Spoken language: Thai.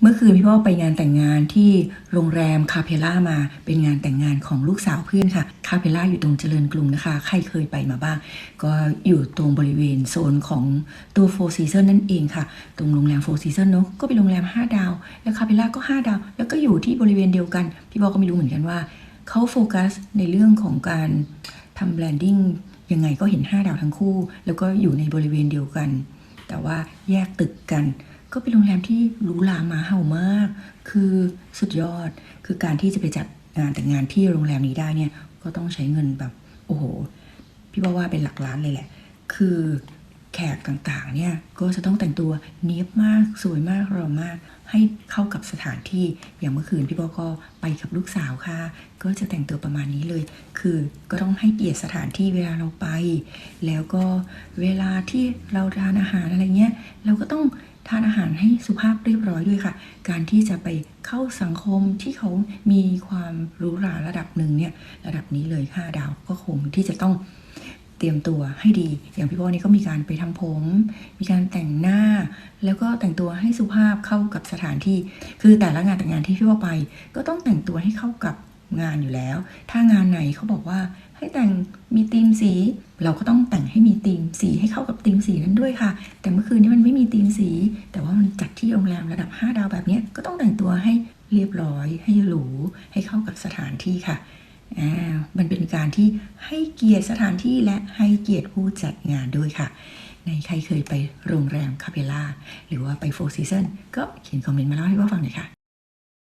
เมื่อคืนพี่พ่อไปงานแต่งงานที่โรงแรมคาเพล่ามาเป็นงานแต่งงานของลูกสาวเพื่อนค่ะคาเพล่าอยู่ตรงเจริญกรุงนะคะ ใครเคยไปมาบ้าง ก็อยู่ตรงบริเวณโซนของตัวโฟร์ซีซันนั่นเองค่ะ ตรงโรงแรมโฟร์ซีซันเนาะก็เป็นโรงแรม 5 ดาว แล้วคาเพล่าก็ 5 ดาว แล้วก็อยู่ที่บริเวณเดียวกัน พี่พ่อก็ไม่รู้เหมือนกันว่าเขาโฟกัสในเรื่องของการทำแบรนดิ้งยังไงก็เห็น 5 ดาวทั้งคู่ แล้วก็อยู่ในบริเวณเดียวกัน แต่ว่าแยกตึกกัน ก็เป็นโรงแรมที่หรูหรามาเห่ามาก คือสุดยอด คือการที่จะไปจัดงานแต่งงานที่โรงแรมนี้ได้เนี่ย ก็ต้องใช้เงินแบบ โอ้โห พี่ว่าว่าเป็นหลักล้านเลยแหละ คือ แขกต่างๆเนี่ยก็จะต้องแต่งตัวเนียบมากสวยมากหรอมาก ให้เข้ากับสถานที่อย่างเมื่อคืนพี่บอก็ไปกับลูกสาวค่ะ ก็จะแต่งตัวประมาณนี้เลย คือก็ต้องให้เกียรติสถานที่เวลาเราไป แล้วก็เวลาที่เราทานอาหารอะไรเงี้ยเราก็ต้องทานอาหารให้สุภาพเรียบร้อยด้วยค่ะ การที่จะไปเข้าสังคมที่เขามีความหรูหราระดับหนึ่งเนี่ยระดับนี้เลย5ดาวก็คงที่จะต้อง เตรียมตัวให้ดี อย่างพี่พ่อนี่ก็มีการไปทำผม มีการแต่งหน้า แล้วก็แต่งตัวให้สุภาพเข้ากับสถานที่ คือแต่ละงานแต่งงานที่พี่ว่าไป ก็ต้องแต่งตัวให้เข้ากับงานอยู่แล้ว ถ้างานไหนเขาบอกว่าให้แต่งมีธีมสี เราก็ต้องแต่งให้มีธีมสีให้เข้ากับธีมสีนั้นด้วยค่ะ แต่เมื่อคืนนี้มันไม่มีธีมสี แต่ว่ามันจัดที่โรงแรมระดับ 5 ดาวแบบนี้ก็ต้องแต่งตัวให้เรียบร้อย ให้หรูให้เข้ากับสถานที่ค่ะ มันเป็นการที่ให้เกียรติสถานที่และให้เกียรติผู้จัดงานด้วยค่ะ ในใครเคยไปโรงแรมคาเปล่าหรือว่าไปโฟร์ซีซันก็เขียนคอมเมนต์มาเล่าให้ว่าฟังหน่อยค่ะ